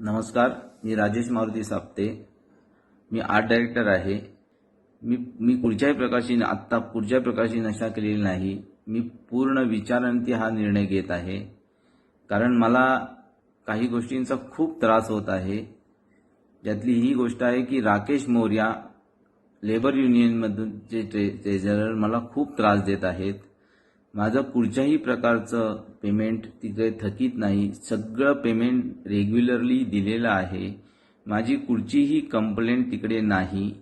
नमस्कार मी राजेश मारुती साप्ते मी आर्ट डायरेक्टर आहे. मी मी पुढच्याही प्रकारची आत्ता पुढच्या प्रकारची नशा केलेली नाही. मी पूर्ण विचारांती हा निर्णय घेत आहे. कारण मला काही गोष्टींचा खूप त्रास होत आहे. ज्यातली ही गोष्ट आहे की राकेश मोर्या लेबर युनियनमधून जे ट्रे ट्रेझरर मला खूप त्रास देत आहेत. माझं कुठच्याही प्रकारचं पेमेंट तिकडे थकीत नाही. सगळं पेमेंट रेग्युलरली दिलेलं आहे. माझी कुठचीही कंप्लेंट तिकडे नाही.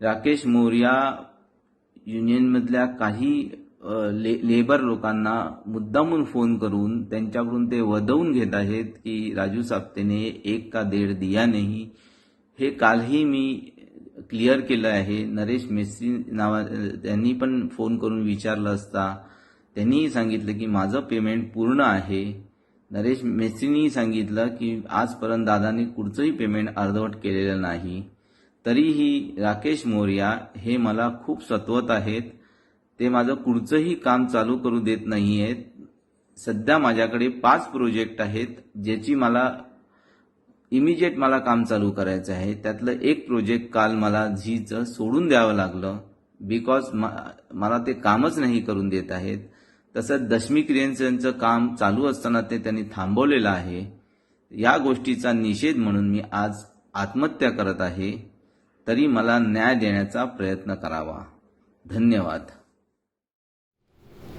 राकेश मोर्या युनियनमधल्या काही ले लेबर लोकांना मुद्दामून फोन करून त्यांच्याकडून ते वदवून घेत आहेत की राजू साप्तेने एक का देड दिया नाही. हे कालही मी क्लिअर केलं आहे. नरेश मेस्त्री नावा त्यांनी पण फोन करून विचारलं असता. त्यांनीही सांगितलं की माझं पेमेंट पूर्ण आहे. नरेश मेस्त्रीनीही सांगितलं की आजपर्यंत दादानी कुठचंही पेमेंट अर्धवट केलेलं नाही. तरीही राकेश मोर्या हे मला खूप सत्वत आहेत. ते माझं कुठचंही काम चालू करू देत नाही आहेत सध्या माझ्याकडे पाच प्रोजेक्ट आहेत ज्याची मला इमिजिएट मला काम चालू करायचं आहे. त्यातलं एक प्रोजेक्ट काल मला झीचं सोडून द्यावं लागलं. बिकॉज मला ते कामच नाही करून देत आहेत. तसंच दशमी क्रियांचं काम चालू असताना ते त्यांनी थांबवलेलं आहे. या गोष्टीचा निषेध म्हणून मी आज आत्महत्या करत आहे. तरी मला न्याय देण्याचा प्रयत्न करावा. धन्यवाद.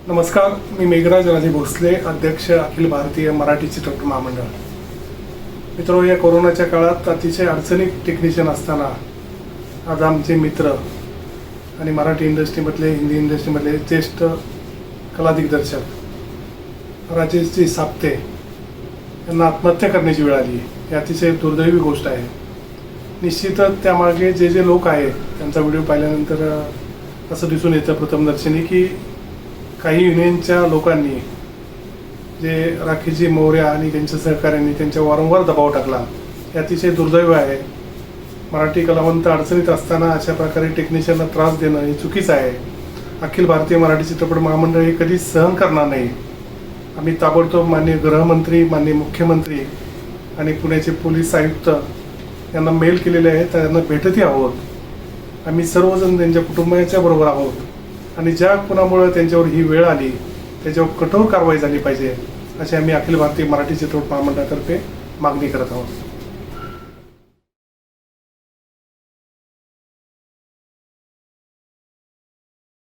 नमस्कार मी मेघराज राजे भोसले अध्यक्ष अखिल भारतीय मराठी चित्रपट महामंडळ. मित्र या कोरोनाच्या काळात अतिशय अडचणीत टेक्निशियन असताना आज आमचे मित्र आणि मराठी इंडस्ट्रीमधले हिंदी इंडस्ट्रीमधले ज्येष्ठ कला दिग्दर्शक राजेशजी साप्ते यांना आत्महत्या करण्याची वेळ आली ही अतिशय दुर्दैवी गोष्ट आहे. निश्चितच त्यामागे जे जे लोक आहेत त्यांचा व्हिडिओ पाहिल्यानंतर असं दिसून येतं प्रथमदर्शनी की काही युनियनच्या लोकांनी जे राखीजी मौर्या आणि त्यांच्या सहकाऱ्यांनी त्यांच्या वारंवार दबाव टाकला हे अतिशय दुर्दैव आहे. मराठी कलावंत अडचणीत असताना अशा प्रकारे टेक्निशियनला त्रास देणं हे चुकीचं आहे. अखिल भारतीय मराठी चित्रपट महामंडळ हे कधी सहन करणार नाही. आम्ही ताबडतोब माननीय गृहमंत्री माननीय मुख्यमंत्री आणि पुण्याचे पोलीस आयुक्त यांना मेल केलेले आहे त्यांना भेटतही आहोत. आम्ही सर्वजण त्यांच्या कुटुंबाच्या बरोबर आहोत. आणि ज्या कुणामुळे त्यांच्यावर ही वेळ आली त्याच्यावर कठोर कारवाई झाली पाहिजे अशी आम्ही अखिल भारतीय मराठी चित्रपट महामंडळातर्फे मागणी करत आहोत.